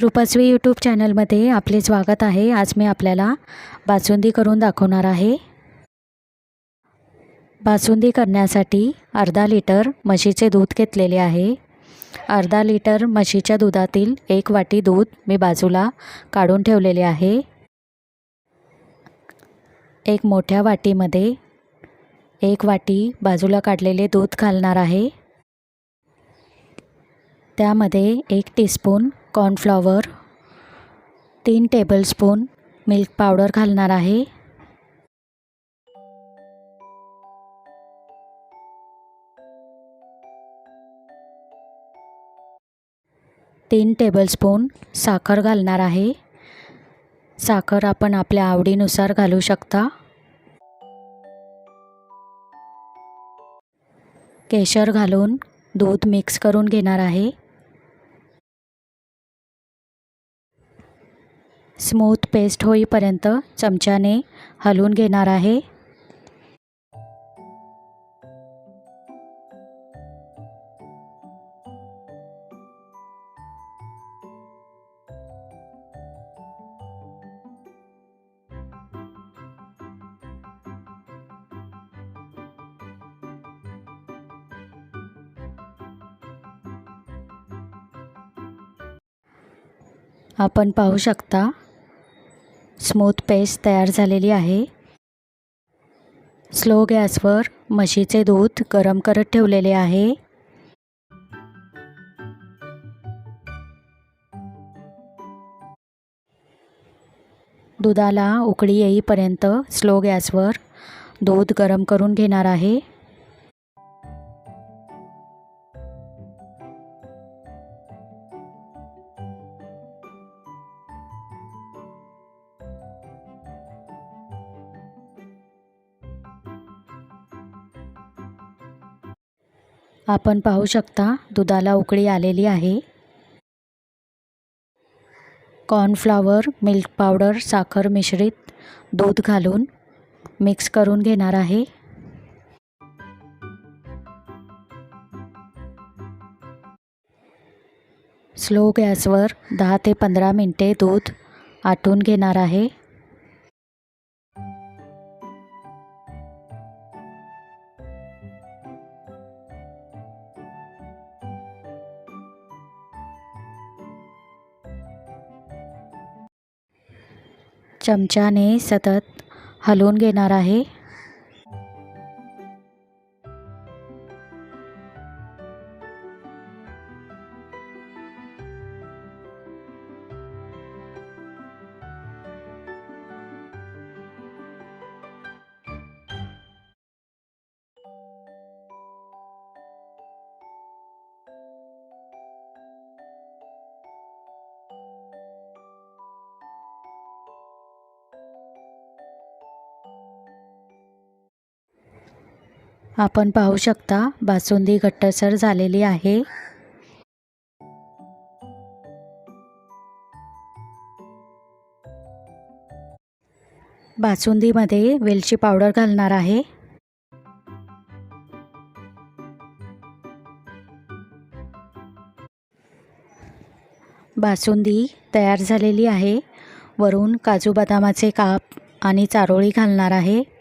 रूपस्वी YouTube चॅनलमध्ये आपले स्वागत आहे. आज मी आपल्याला बासुंदी करून दाखवणार आहे. बासुंदी करण्यासाठी अर्धा लिटर म्हशीचे दूध घेतलेले आहे. अर्धा लिटर म्हशीच्या दुधातील एक वाटी दूध मी बाजूला काढून ठेवलेले आहे. एक मोठ्या वाटीमध्ये एक वाटी बाजूला काढलेले दूध घालणार आहे. त्यामध्ये एक टीस्पून कॉर्नफ्लॉवर तीन टेबलस्पून मिल्क पावडर घालणार आहे. तीन टेबलस्पून साखर घालणार आहे. साखर आपण आपल्या आवडीनुसार घालू शकता. केशर घालून दूध मिक्स करून घेणार आहे. स्मूथ पेस्ट होईपर्यंत चमच्याने हलवून घेणार आहे. आपण पाहू शकता स्मूथ पेस्ट तयार झालेली आहे. स्लो गॅसवर म्हशीचे दूध गरम करत ठेवलेले आहे. दुधाला उकळी येईपर्यंत स्लो गॅसवर दूध गरम करून घेणार आहे. आपण पाहू शकता दुधाला उकळी आलेली आहे. कॉर्नफ्लॉवर मिल्क पावडर साखर मिश्रित दूध घालून मिक्स करून घेणार आहे. स्लो गॅसवर दहा ते पंधरा मिनटे दूध आटून घेणार आहे. चमच्याने सतत हलवून घेणार आहे. आपण पाहू शकता बासुंदी घट्टसर झालेली आहे. बासुंदीमध्ये वेलची पावडर घालणार आहे. बासुंदी तयार झालेली आहे. वरून काजू बदामाचे काप आणि चारोळी घालणार आहे.